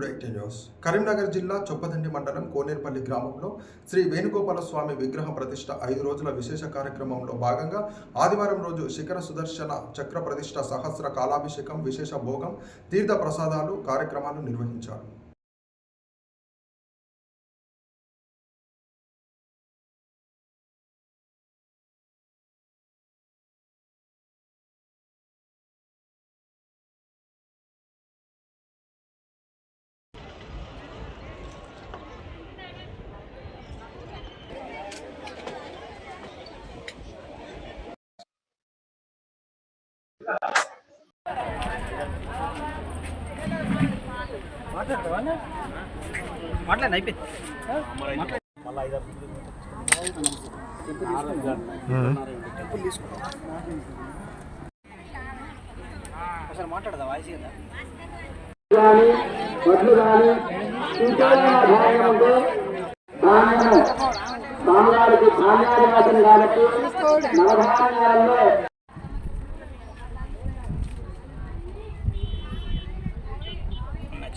Today news Karimnagar జిల్లా చొప్పదండి మండలం కోనేరుపల్లి గ్రామంలో శ్రీ వేణుగోపాల స్వామి విగ్రహ ప్రతిష్ట ఐదు రోజుల విశేష కార్యక్రమంలో భాగంగా ఆదివారం రోజు శిఖర సుదర్శన చక్ర ప్రతిష్ట సహస్ర కాలాభిషేకం విశేష భోగం తీర్థ ప్రసాదాలు కార్యక్రమాలు నిర్వహించారు. మాట్లాడి అయిపోయింది ఒకసారి మాట్లాడదా వాయిస్ కదా వడ్లు కానీ ధాన్యము స్వామివారికి ధాన్యాధివాసం కాబట్టి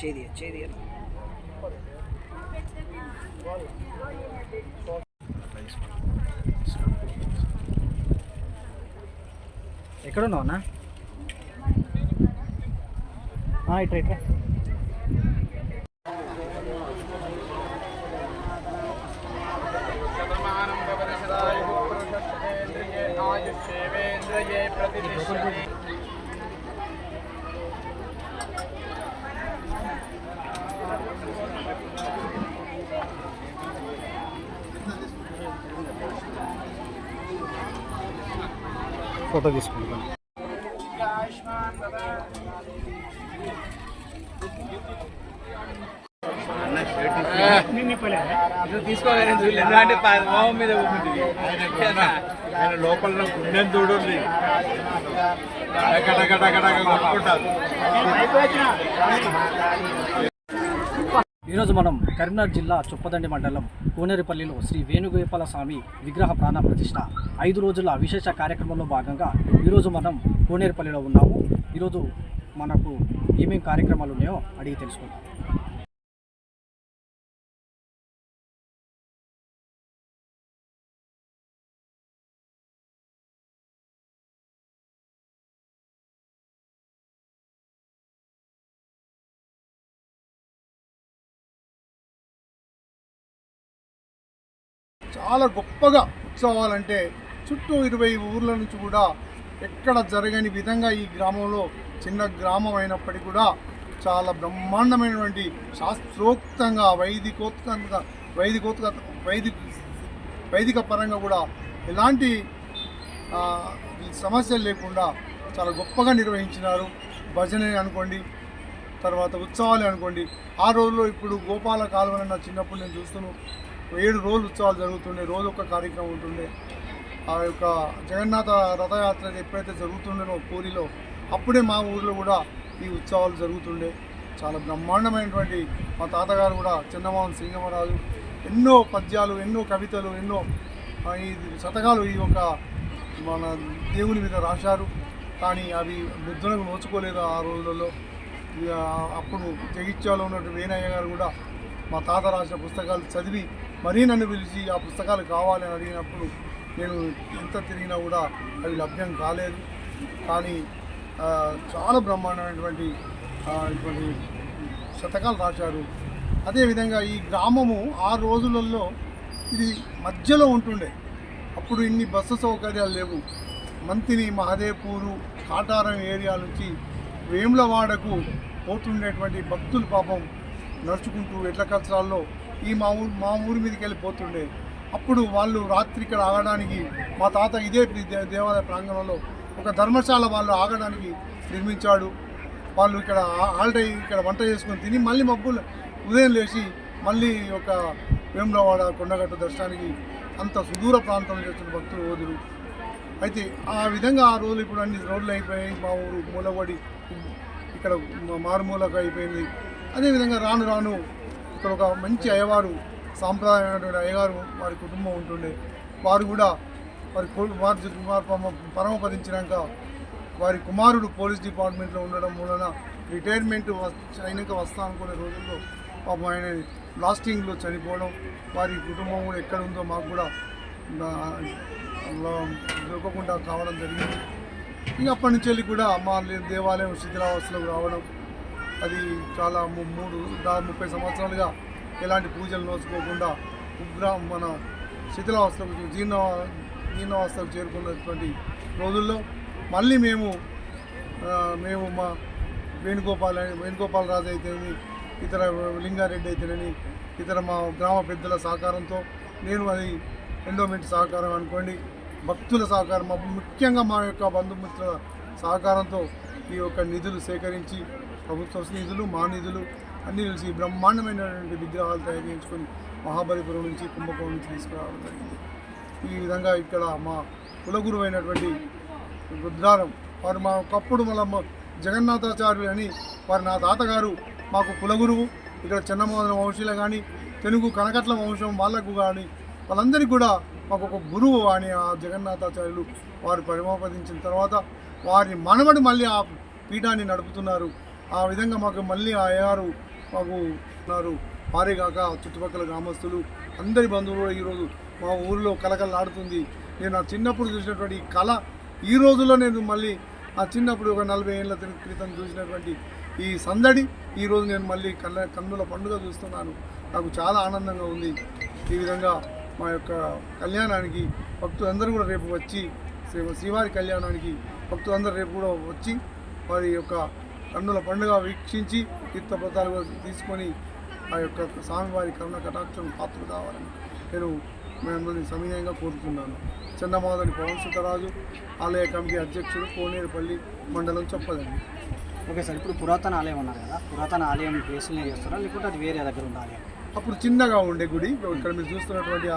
చేది చేది ఎక్కడున్నావు అన్న? ఇట్రా ఇట్రా శతమానం ఫోటో తీసుకుంటాం తీసుకోవాలి ఎందుకంటే మీద ఆయన లోపల గుండెం చూడండి కొట్టుకుంటారు ఈరోజు మనం కరీంనగర్ జిల్లా చొప్పదండి మండలం కోనేరుపల్లిలో శ్రీ వేణుగోపాల స్వామి విగ్రహ ప్రాణ ప్రతిష్ట. ఐదు రోజుల విశేష కార్యక్రమంలో భాగంగా ఈరోజు మనం కోనేరుపల్లిలో ఉన్నాము. ఈరోజు మనకు ఏమేమి కార్యక్రమాలు ఉన్నాయో అడిగి తెలుసుకుందాం. చాలా గొప్పగా ఉత్సవాలంటే చుట్టూ ఇరవై ఊర్ల నుంచి కూడా ఎక్కడ జరగని విధంగా ఈ గ్రామంలో చిన్న గ్రామం అయినప్పటికీ కూడా చాలా బ్రహ్మాండమైనటువంటి శాస్త్రోక్తంగా వైదికోత్కంగా వైదికోత్క వైదిక వైదిక పరంగా కూడా ఎలాంటి సమస్యలు లేకుండా చాలా గొప్పగా నిర్వహించినారు. భజన అనుకోండి తర్వాత ఉత్సవాలు అనుకోండి. ఆ రోజుల్లో ఇప్పుడు గోపాల కాలువని నా చిన్నప్పుడు నేను చూస్తున్నాను ఏడు రోజులు ఉత్సవాలు జరుగుతుండే రోజు ఒక కార్యక్రమం ఉంటుండే. ఆ యొక్క జగన్నాథ రథయాత్ర ఎప్పుడైతే జరుగుతుండేనో పూరిలో అప్పుడే మా ఊరిలో కూడా ఈ ఉత్సవాలు జరుగుతుండే. చాలా బ్రహ్మాండమైనటువంటి మా తాతగారు కూడా చందమోహన్ సింగమరాజు ఎన్నో పద్యాలు ఎన్నో కవితలు ఎన్నో ఈ శతకాలు ఈ యొక్క మన దేవుని మీద రాశారు. కానీ అవి ముద్రణకు నోచుకోలేదు ఆ రోజులలో. అప్పుడు జగిత్యాలో ఉన్నటువంటి వేణయ్య గారు కూడా మా తాత రాసిన పుస్తకాలు చదివి మరీ నన్ను పిలిచి ఆ పుస్తకాలు కావాలని అడిగినప్పుడు నేను ఎంత తిరిగినా కూడా అవి లభ్యం కాలేదు. కానీ చాలా బ్రహ్మాండమైనటువంటి ఇటువంటి శతకాలు రాశారు. అదేవిధంగా ఈ గ్రామము ఆ రోజులలో ఇది మధ్యలో ఉంటుండే. అప్పుడు ఇన్ని బస్సు సౌకర్యాలు లేవు. మంతిని మహదేపూరు కాటారం ఏరియా నుంచి వేములవాడకు పోతుండేటువంటి భక్తులు పాపం నడుచుకుంటూ ఎడ్ల కలసాల్లో ఈ మా ఊరు మా ఊరి మీదకి వెళ్ళిపోతుండే అప్పుడు వాళ్ళు రాత్రి ఇక్కడ ఆగడానికి మా తాత ఇదే దేవాలయ ప్రాంగణంలో ఒక ధర్మశాల వాళ్ళు ఆగడానికి నిర్మించాడు. వాళ్ళు ఇక్కడ ఆల్రెడీ ఇక్కడ వంట చేసుకొని తిని మళ్ళీ మబ్బులు ఉదయం లేచి మళ్ళీ ఒక వేములవాడ కొండగట్టు దర్శనానికి అంత సుదూర ప్రాంతం చేస్తున్న భక్తులు ఓదురు అయితే ఆ విధంగా ఆ రోజులు ఇప్పుడు అన్ని రోడ్లు అయిపోయాయి మా ఊరు మూలబడి ఇక్కడ మారుమూలకు అయిపోయింది. అదేవిధంగా రాను రాను అక్కడ ఒక మంచి అయ్యవారు సాంప్రదాయమైనటువంటి అయ్యగారు వారి కుటుంబం ఉంటుండే. వారు కూడా వారి కొ- వారి పరమ- పరమపదించినాక వారి కుమారుడు పోలీస్ డిపార్ట్మెంట్లో ఉండడం మూలన రిటైర్మెంట్ అయినాక వస్తా అనుకునే రోజుల్లో పాపం ఆయన బ్లాస్టింగ్లో చనిపోవడం వారి కుటుంబం కూడా ఎక్కడ ఉందో మాకు కూడా దొరకకుండా కావడం జరిగింది. ఇక అప్పటి నుంచి వెళ్ళి కూడా మా దేవాలయం శిథిలావస్థలకు రావడం అది చాలా మూడు దాదాపు ముప్పై సంవత్సరాలుగా ఎలాంటి పూజలు నోచుకోకుండా ఉగ్ర మన శిథిలావస్థకు జీర్ణ జీర్ణావస్థకు చేరుకున్నటువంటి రోజుల్లో మళ్ళీ మేము మేము మా వేణుగోపాల్ వేణుగోపాల్ రాజు అయితేనేమి ఇతర లింగారెడ్డి అయితేనని ఇతర మా గ్రామ పెద్దల సహకారంతో నేను అది ఎండోమెంట్ సహకారం అనుకోండి భక్తుల సహకారం ముఖ్యంగా మా యొక్క బంధుమిత్రుల సహకారంతో ఈ యొక్క నిధులు సేకరించి ప్రభుత్వ నిధులు మా నిధులు అన్నీ కలిసి బ్రహ్మాండమైనటువంటి విగ్రహాలు తయారు చేయించుకొని మహాబలిపురం నుంచి కుంభకోణం నుంచి తీసుకురావడం జరిగింది. ఈ విధంగా ఇక్కడ మా కులగురు అయినటువంటి రుద్రారం వారు మా ఒకప్పుడు మళ్ళా జగన్నాథాచార్యులు అని వారు నా తాతగారు మాకు కులగురువు ఇక్కడ చిన్నమోదన వంశీలు కానీ తెలుగు కనకట్ల వంశం వాళ్ళకు కానీ వాళ్ళందరికీ కూడా మాకు ఒక గురువు అని ఆ జగన్నాథాచార్యులు వారు పరిమాపదించిన తర్వాత వారి మనవడు మళ్ళీ ఆ పీఠాన్ని నడుపుతున్నారు. ఆ విధంగా మాకు మళ్ళీ ఆ అయ్యారు మాకు ఉన్నారు. వారే కాక చుట్టుపక్కల గ్రామస్తులు అందరి బంధువులు కూడా ఈరోజు మా ఊరిలో కలకలలాడుతుంది నేను ఆ చిన్నప్పుడు చూసినటువంటి ఈ కళ ఈ రోజుల్లో నేను మళ్ళీ ఆ చిన్నప్పుడు ఒక నలభై ఏళ్ళ క్రితం చూసినటువంటి ఈ సందడి ఈ రోజు నేను మళ్ళీ కళ్ళ కన్నుల పండుగ చూస్తున్నాను. నాకు చాలా ఆనందంగా ఉంది. ఈ విధంగా మా యొక్క కళ్యాణానికి భక్తులందరూ కూడా రేపు వచ్చి శ్రీ- శ్రీవారి కళ్యాణానికి భక్తులందరూ రేపు కూడా వచ్చి వారి యొక్క కన్నుల పండుగ వీక్షించి తీర్థప్రతాలు తీసుకొని ఆ యొక్క స్వామివారి కరుణ కటాక్షం పాత్ర కావాలని నేను మిమ్మల్ని సమయంగా కోరుతున్నాను. చందమాదని పవన్ సుతరాజు ఆలయ కమిటీ అధ్యక్షుడు కోనేరుపల్లి మండలం చెప్పదండి. ఓకే సార్ ఇప్పుడు పురాతన ఆలయం అన్నారు కదా పురాతన ఆలయం బేస్లోనే చేస్తారా? లేకుంటే అది వేరే దగ్గర ఆలయం అప్పుడు చిన్నగా ఉండే గుడి ఇక్కడ మీరు చూస్తున్నటువంటి